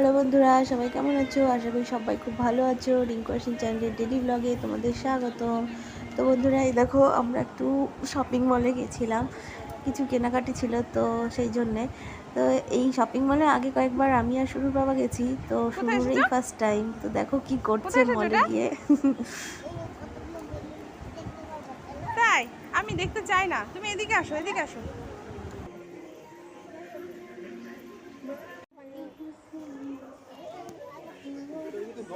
Hello বন্ধুরা সবাই কেমন আছো? আশা করি সবাই খুব ভালো আছো। রিঙ্কু আসিন চ্যানেলের ডেলি ব্লগে তোমাদের স্বাগত তো বন্ধুরা এই দেখো আমরা একটু শপিং মলে গেছিলাম। কিছু কেনাকাটি ছিল তো সেই জন্যে। তো এই শপিং মলে আগে কয়েকবার আমি আর শুরুর বাবা গেছি। তো শুরুর এই ফার্স্ট টাইম তো দেখো কি করছে মলে গিয়ে। তাই আমি দেখতে চাই না। তুমি এদিকে আসো এদিকে আসো। তো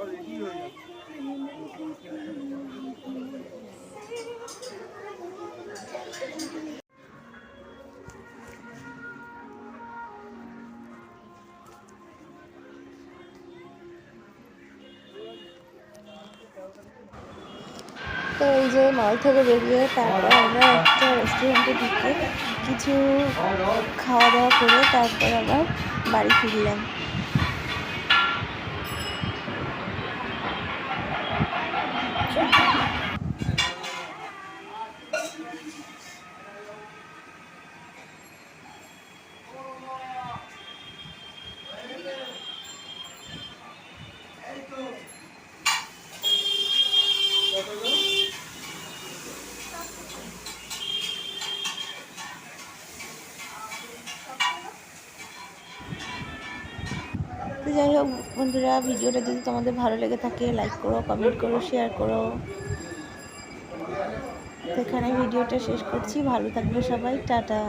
এই যে মল থেকে বেরিয়ে তারপর আমরা একটা রেস্টুরেন্টে ঢুকে কিছু খাওয়া দাওয়া করে তারপর আবার বাড়ি ফিরলাম। তো যাই হোক, বন্ধুরা, ভিডিওটা যদি তোমাদের ভালো লেগে থাকে লাইক করো কমেন্ট করো শেয়ার করো। তো এখানে ভিডিওটা শেষ করছি। ভালো থাকবে সবাই। টাটা।